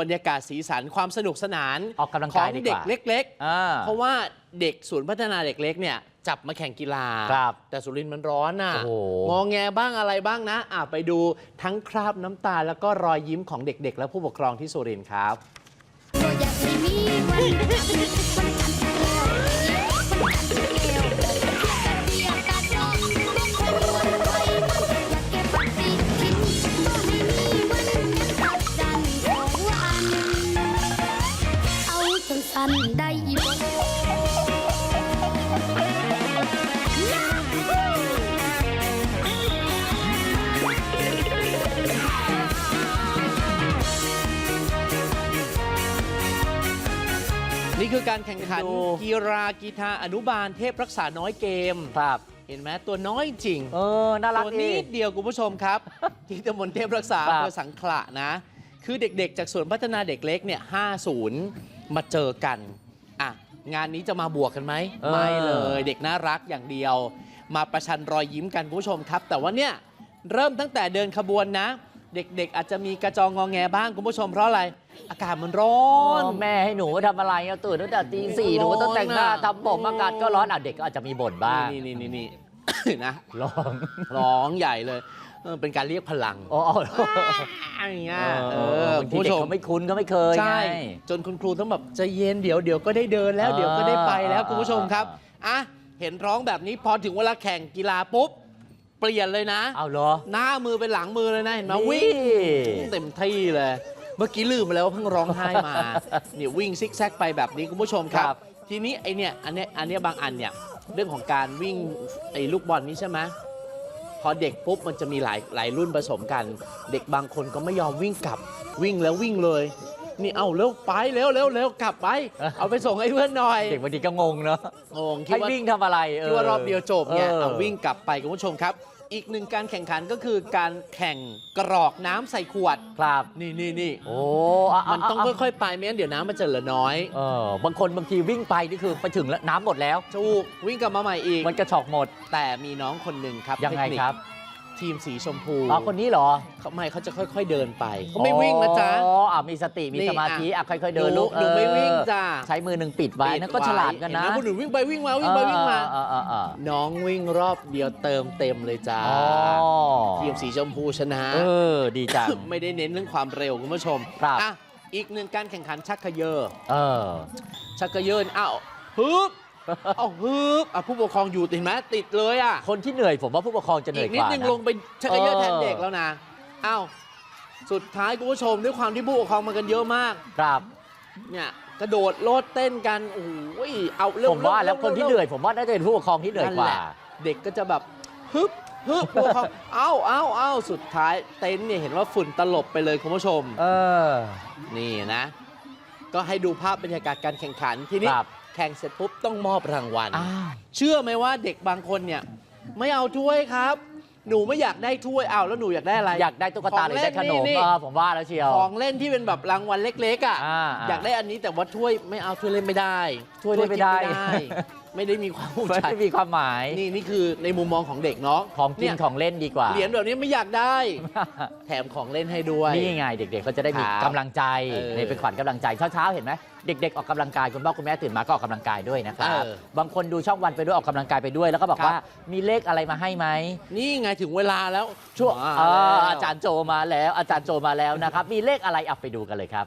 บรรยากาศสีสันความสนุกสนานออกกำลังขอกายงดีกเด็กว่าเล็กอ่าๆเพราะว่าเด็กศูนย์พัฒนาเด็กเล็กเนี่ยจับมาแข่งกีฬาครับแต่สุรินทร์มันร้อนน่ะโอ้โหงอแงบ้างอะไรบ้างนะอะไปดูทั้งคราบน้ำตาแล้วก็รอยยิ้มของเด็กๆ และผู้ปกครองที่สุรินทร์ครับ การแข่งขันดู กีฬากีฬาอนุบาลเทพรักษาน้อยเกม ครับ เห็นไหมตัวน้อยจริง เออ น่ารักตัวดีนิดเดียวคุณผู้ชมครับ ที่ตำบลเทพรักษาครับ อำเภอสังขละนะ คือเด็กๆ จากส่วนย์พัฒนาเด็กเล็กเนี่ย 50 มาเจอกันอะงานนี้จะมาบวกกันไหม ไม่เลยเด็กน่ารักอย่างเดียว มาประชันรอยยิ้มกันคุณผู้ชมครับ แต่ว่าเนี่ย เริ่มตั้งแต่เดินขบวนนะ เด็กๆ อาจจะมีกระจองงอแงบ้างคุณผู้ชมเพราะอะไร อากาศมันร้อโอ้นแม่ให้หนูทำอะไรอะตื่นตั้งแต่ตีสี่หนูก็ต้องแต่งหน้าร้อนอะทำผมอากาศก็ร้อนอะเด็กก็อาจจะมีบ่นบ้างนี่นี่นี่นี่ นะร้องร้องใหญ่เลยเออเป็นการเรียกพลังอ๋ออ๋ออย่างเงี้ยเอเอออบางคุทีณผู้เด็ชกมเขาไม่คุ้นก็ไม่เคยไงใช่จนคุณครูต้องแบบใจเย็นเดี๋ยวเดี๋ยวก็ได้เดินแล้วอ่าเดี๋ยวก็ได้ไปแล้วอ่าคุณผู้ชมครับอะเห็นร้องแบบนี้พอถึงเวลาแข่งกีฬาปุ๊บ เปลี่ยนเลยนะ เอาเหรอ หน้ามือเป็นหลังมือเลยนะ เห็นไหมนี่ วิ่งเต็มที่เลย เมื่อกี้ลืมไปแล้วว่าเพิ่งร้องไห้มา เนี่ยวิ่งซิกแซกไปแบบนี้คุณผู้ชมครับ ครับ ทีนี้ไอเนี่ยอันเนี้ยอันเนี้ยบางอันเนี่ยเรื่องของการวิ่งไอ้ลูกบอลนี้ใช่ไหมพอเด็กปุ๊บมันจะมีหลายหลายรุ่นผสมกัน เด็กบางคนก็ไม่ยอมวิ่งกลับวิ่งแล้ววิ่งเลย นี่เอาเร็วไปเร็วเร็วเร็วกลับไป เอาไปส่งให้เพื่อนหน่อยเด็กบางทีก็งงเนาะงงคิดให้ว่าวิ่งทำอะไรเคิดว่ารอบเดียวจบเนี่ยออเอาวิ่งกลับไปคุณผู้ชมครับ อีกหนึ่งการแข่งขันก็คือการแข่งกรอกน้ำใส่ขวดครับนี่นี่นี่โอ้ะะมันต้องะะค่อยๆไปไม่งั้นเดี๋ยวน้ำมันจะเหลือน้อยเออบางคนบางทีวิ่งไปนี่คือไปถึงแล้วน้ำหมดแล้วถูกวิ่งกลับมาใหม่อีกมันกระชอกหมด แต่มีน้องคนหนึ่งครับยังไงเทนิครับ ทีมสีชมพูอ๋อคนนี้เหรอเขาไม่เขาจะค่อย ๆเดินไปเขาไม่วิ่งนะจ๊ะอ๋ออะมีสติมีนี่สมาธิอะอะค่อยๆเดินลูกหนูไม่วิ่งเออจ้าใช้มือหนึ่งปิดไว้นั่นก็ฉลาดกันนะเห็ไหมคนอื่นวิ่งไปวิ่งมาวิ่งไปวิ่งมาเออเออเออน้องวิ่งรอบเดียวเติมเต็มเลยจ้าอ๋อทีมสีชมพูชนะเออดีจังไม่ได้เน้นเรื่องความเร็วคุณผู้ชมครับอะอีกหนึ่งการแข่งขันชักเขยอเออชักเขยออ้าวฮึบ เอาฮึบอะผู้ปกครองอยู่ติดไหมติดเลยอะคนที่เหนื่อยผมว่าผู้ปกครองจะเหนื่อีอยกกนิดว่านึงนะลงไปชักเขยอเออแทนเด็กแล้วนะอ้าวสุดท้ายคุณผู้ชมด้วยความที่ผู้ปกครองมากันเยอะมาก ครับ เนี่ยกระโดดโลดเต้นกันโอ้ยเอาเร็วผมว่าร็แล้วคนที่ร็เหนื่อยผมว่าน่าจะเป็นผู้ปกครองที่เหนื่อยกว่า แหละเด็กก็จะแบบฮึบฮึบผู้ปกครองเอ้าเอ้าเอ้าสุดท้ายเต็นท์เนี่ยเห็นว่าฝุ่นตลบไปเลยคุณผู้ชม เออ นี่นะ ก็ให้ดูภาพบรรยากาศการแข่งขันทีนี้ ครับ แข่งเสร็จปุ๊บต้องมอบรางวัล อ้าว เชื่อไหมว่าเด็กบางคนเนี่ย ไม่เอาถ้วยครับ หนูไม่อยากได้ถ้วยเอาวแล้วหนูอยากได้อะไรอยากได้ตุ๊กตาหรือได้ขนมนี่เออผมว่าแล้วเชียว ของเล่นที่เป็นแบบรางวัลเล็กๆอะอ่าอ่าอยากได้อันนี้แต่ว่าถ้วยไม่เอาถ้วยเล่นไม่ได้ถ้วยเล่นไม่ได้ กิ ไม่ได้มีความภูมิไม่ใจได้มีความหมาย นี่นี่คือในมุมมองของเด็กเนาะของกินเยของเล่นดีกว่า เหรียญแบบนี้ไม่อยากได้ แถมของเล่นให้ด้วย นี่ไงเด็กๆเขาจะได้มีครับกำลังใจเออนี่เป็นขวัญกำลังใจเช้าๆเห็นไหมเด็กๆออกกำลังกายคุณพ่อคุณแม่ตื่นมาก็ออกกำลังกายด้วยนะครับเออบางคนดูช่องวันไปด้วยออกกำลังกายไปด้วย แล้วก็บอกครับว่ามีเลขอะไรมาให้ไหมนี่ไงถึงเวลาแล้วช่วงมาเออแล้วอาจารย์โจมาแล้ว อาจารย์โจมาแล้วนะครับมีเลขอะไรเอาไปดูกันเลยครับ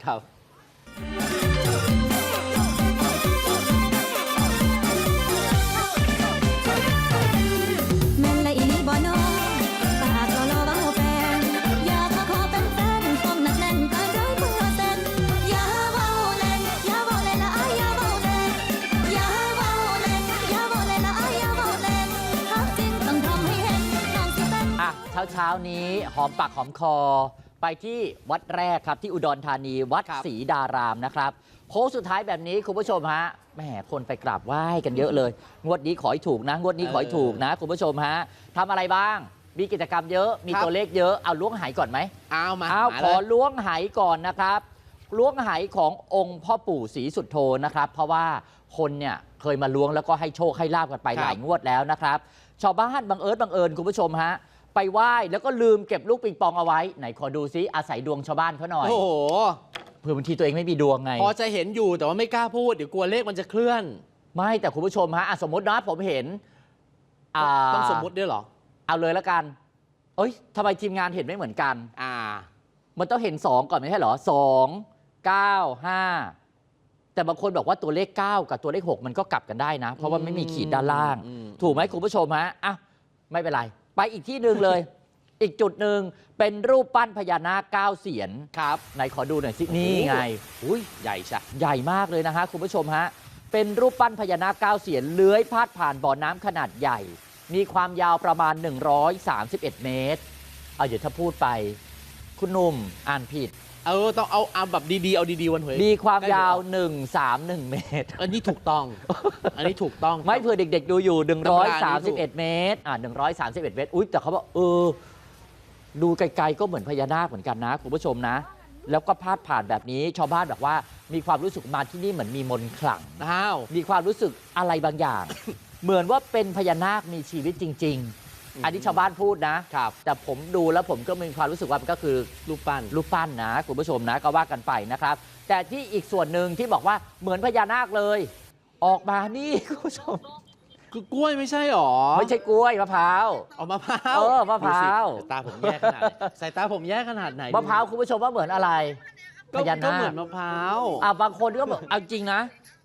ช้าเช้าๆนี้หอมปากหอมคอ ไปที่วัดแรกครับที่อุดรธานีวัดครับศรีดารามนะครับโค้งสุดท้ายแบบนี้คุณผู้ชมฮะแหมคนไปกราบไหว้กันเยอะเลย งวดนี้ขอให้ถูกนะ งวดนี้ขอให้ถูกนะ คุณผู้ชมฮะทำอะไรบ้าง มีกิจกรรมเยอะมีครับตัวเลขเยอะเอาล้วงหายก่อนไหมเอามาเอามาขอเลยล้วงหายก่อนนะครับล้วงหายขององค์พ่อปู่ศรีสุดโทนะครับ เพราะว่าคนเนี่ยเคยมาล้วงแล้วก็ให้โชคให้ลาบกันไปครับหลายงวดแล้วนะครับ ชาวบ้านบังเอิญบังเอิญคุณผู้ชมฮะ ไปไหว้แล้วก็ลืมเก็บลูกปิงปองเอาไว้ ไหนขอดูซิอาศัยดวงชาวบ้านเขาหน่อยโอ้โหเผื่อบางทีตัวเองไม่มีดวงไง พอจะเห็นอยู่แต่ว่าไม่กล้าพูดเดี๋ยวกลัวเลขมันจะเคลื่อน ไม่แต่คุณผู้ชมฮะอะสมมตินะผมเห็นอ่าต้องสมมุติด้วยเหรอ เอาเลยแล้วกัน เอ้ยทำไมทีมงานเห็นไม่เหมือนกัน อ่า มันต้องเห็น 2 ก่อนไม่ใช่เหรอ2 9 5 แต่บางคนบอกว่าตัวเลข 9 กับตัวเลข 6 มันก็กลับกันได้นะ เพราะว่าไม่มีขีดด้านล่างอืมถูกไหมคุณผู้ชมฮะอะไม่เป็นไรไปอีกที่หนึ่งเลย อีกจุดหนึ่งเป็นรูปปั้นพญานาคเก้าเสียนครับไหนขอดูหน่อยสินี่ไงอุ้ยใหญ่ชะใหญ่มากเลยนะฮะคุณผู้ชมฮะเป็นรูปปั้นพญานาคเก้าเสียนเลื้อยพาดผ่านบ่อน้ำขนาดใหญ่ มีความยาวประมาณ 131 เมตร เอาเดี๋ยวถ้าพูดไป คุณหนุ่มอ่านผิด เออต้องเอาเอาแบบดีๆ เอาดีๆ วันหวยมีความยาวใกล้131 เมตร อันนี้ถูกต้อง อันนี้ถูกต้อง ไม่เผื่อเด็กๆ ดูอยู่ธรรมดานี่ถูก131 เมตร อ่า131 เมตร อุ้ยแต่เขาบอกเออ ดูไกลๆ ก็เหมือนพญานาคเหมือนกันนะ คุณผู้ชมนะ แล้วก็พาดผ่านแบบนี้ ชาวบ้านบอกว่า มีความรู้สึกมาที่นี่เหมือนมีมนต์ขลังอ้าวมีความรู้สึกอะไรบางอย่าง เหมือนว่าเป็นพญานาคมีชีวิตจริงอืมๆ อันนี้ชาวบ้านพูดนะครับแต่ผมดูแล้วผมก็มีความรู้สึกว่ามันก็คือรูปปั้นรูปปั้นนะคุณผู้ชมนะก็ว่ากันไปนะครับ แต่ที่อีกส่วนหนึ่งที่บอกว่าเหมือนพญานาคเลย ออกมานี่คุณผู้ชมคือกล้วยไม่ใช่หรอ ไม่ใช่กล้วยมะพร้าวเอามะพร้าวเออมะพร้าวดูสิสายตาผมแย่ขนาดไหนสายตาผมแย่ขนาดไหนมะพร้าวคุณผู้ชมว่าเหมือนอะไรพก็ญาก็นาเหมืคอนมะพร้าวอะบางคนก็บอกเอาจริงนะ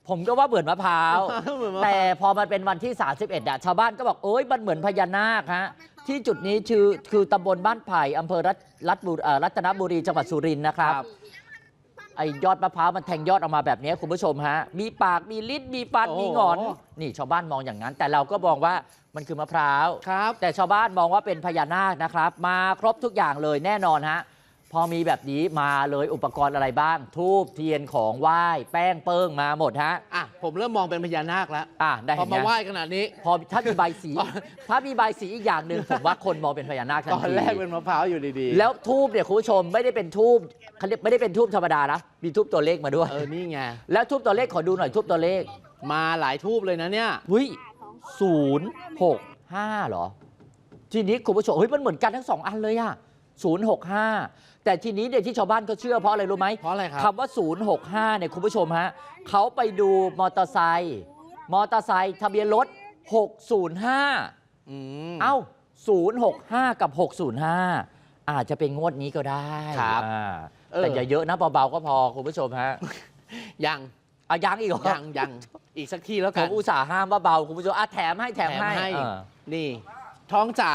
ผมก็ว่าเหมือนมะพร้าว เหมือนมะพร้าว แต่พอมันเป็นวันที่ 31อะชาวบ้านก็บอกเอ้ยมันเหมือนพญานาคฮะที่จุดนี้คือคือตำบลบ้านไผ่อำเภอรัตรัตบุรีเอ่อรัตนบุรีจังหวัดสุรินทร์นะครับ ไอ้ยอดมะพร้าวมันแทงยอดออกมาแบบนี้คุณผู้ชมฮะ มีปากมีลิ้นมีฟัน โอ้โห มีหงอน นี่ชาวบ้านมองอย่างนั้น แต่เราก็มองว่ามันคือมะพร้าว ครับ แต่ชาวบ้านมองว่าเป็นพญานาคนะครับ มาครบทุกอย่างเลยแน่นอนฮะ พอมีแบบนี้มาเลยอุปกรณ์อะไรบ้าง ทูบเทียนของไหว้แป้งเปิ้งมาหมดฮะ อะผมเริ่มมองเป็นพญานาคแล้วอะได้พอเห็นมาไหไหมว้ขนาดนี้ พอถ้ามีใบสี ถ้ามีใบสีอีกอย่างหนึ่งผมว่าคนมองเป็นพญานาคทันตอนที แรกเป็นมะพร้าวอยู่ดีๆแล้วทูบเนี่ยคุณผู้ชมไม่ได้เป็นทูบเขาเรียกไม่ได้เป็นทูบธรรมดานะมีทูบตัวเลขมาด้วย เออนี่ไงแล้วทูบตัวเลขขอดูหน่อยทูบตัวเลขมาหลายทูบเลยนะเนี่ยเฮ้ยศูนย์หกห้าเหรอ ทีนี้คุณผู้ชมเฮ้ยมันเหมือนกันทั้งสองอันเลยอะ ศูนย์หกห้าแต่ทีนี้เนี่ยที่ชาวบ้านเขาเชื่อเพราะอะไรรู้ไหมเพราะอะไรครับ คำว่า 065เนี่ยคุณผู้ชมฮะเขาไปดูมอเตอร์ไซค์มอเตอร์ไซค์ทะเบียนรถ 605 อืม เอ้า 065 กับ 605 อาจจะเป็นงวดนี้ก็ได้ครับอ่าเออ แต่อย่าเยอะนะเบาๆก็พอคุณผู้ชมฮะยังเอายังอีกเหรอยังยังอีกสักทีแล้วผกัน มอุตส่าห์ห้ามว่าเบาคุณผู้ชมอะแถมให้แถมแถมให้ ให้เออนี่ ท้องจ๋า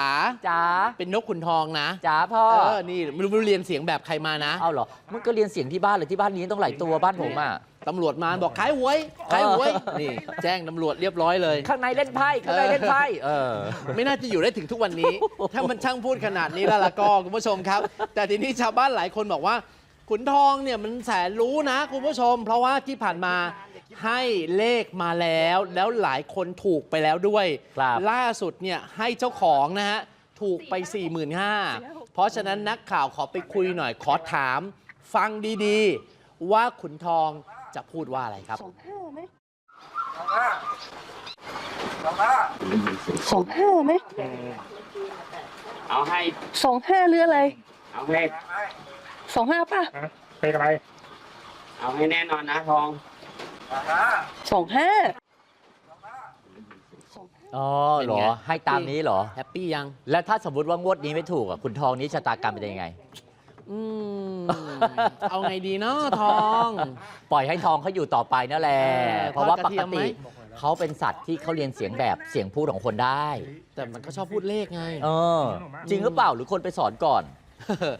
จ๋าเป็นนกขุนทองนะจ๋าพ่อเออนี่ไม่รู้เรียนเสียงแบบใครมานะเอาเหรอมันก็เรียนเสียงที่บ้านเลยที่บ้านนี้ต้องหลายตัวบ้านผมอะตำรวจมาบอกขายหวยขายหวยนี่แจ้งตำรวจเรียบร้อยเลย ข้างในเล่นไพ่ข้างในเล่นไพ่เออ ไม่น่าจะอยู่ได้ถึงทุกวันนี้ ถ้ามันช่างพูดขนาดนี้แล้วล่ะก็คุณผู้ชมครับ แต่ทีนี้ชาวบ้านหลายคนบอกว่า ขุนทองเนี่ยมันแสนรู้นะคุณผู้ชม เพราะว่าที่ผ่านมาให้เลขมาแล้ว แล้วหลายคนถูกไปแล้วด้วย ครับ ล่าสุดเนี่ยให้เจ้าของนะฮะ ถูกไป 4 5 0 0 0เพราะฉะนั้นนักข่าวขอไปคุยหน่อยขอถาม ฟังดีๆ ว่าขุนทองจะพูดว่าอะไรครับ สองห้าไหมเอาให้ สองห้าหรืออะไร เอาให้ สองห้าป่ะเป็นอะไรเอาให้แน่นอนนะทองสองห้าอ๋อเป็นเหรไงอให้ตามนี้เหรอ แฮปปี้ยัง แล้วถ้าสมมติว่างวดนี้ไม่ถูกอะคุณทองนี้ชะตากรรมเป็นยังไง อืม เอาไงดีเนาะทอง ปล่อยให้ทองเขาอยู่ต่อไปนั่นแหละ เออเพราะว่าทอดกประเทีกยมไหม ติเขาเป็นสัตว์ที่เขาเรียนเสียงแบบเสียงพูดของคนได้ แต่มันก็ชอบพูดเลขไง เออ จริงหรือเปล่าหรือคนไปสอนก่อน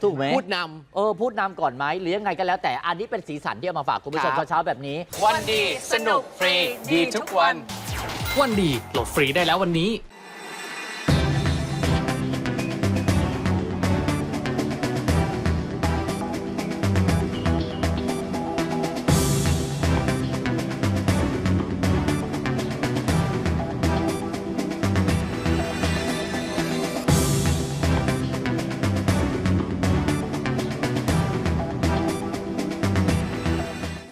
ถูกไหมพูดนเออพูดนำก่อนไหมหรือยังไงก็แล้วแต่อันนี้เป็นสีสันที่เอามาฝากคุณผู้ชมครับเช้าๆแบบนี้ วันดีสนุกฟรีดีทุกวัน วันดีโหลดฟรีได้แล้ววันนี้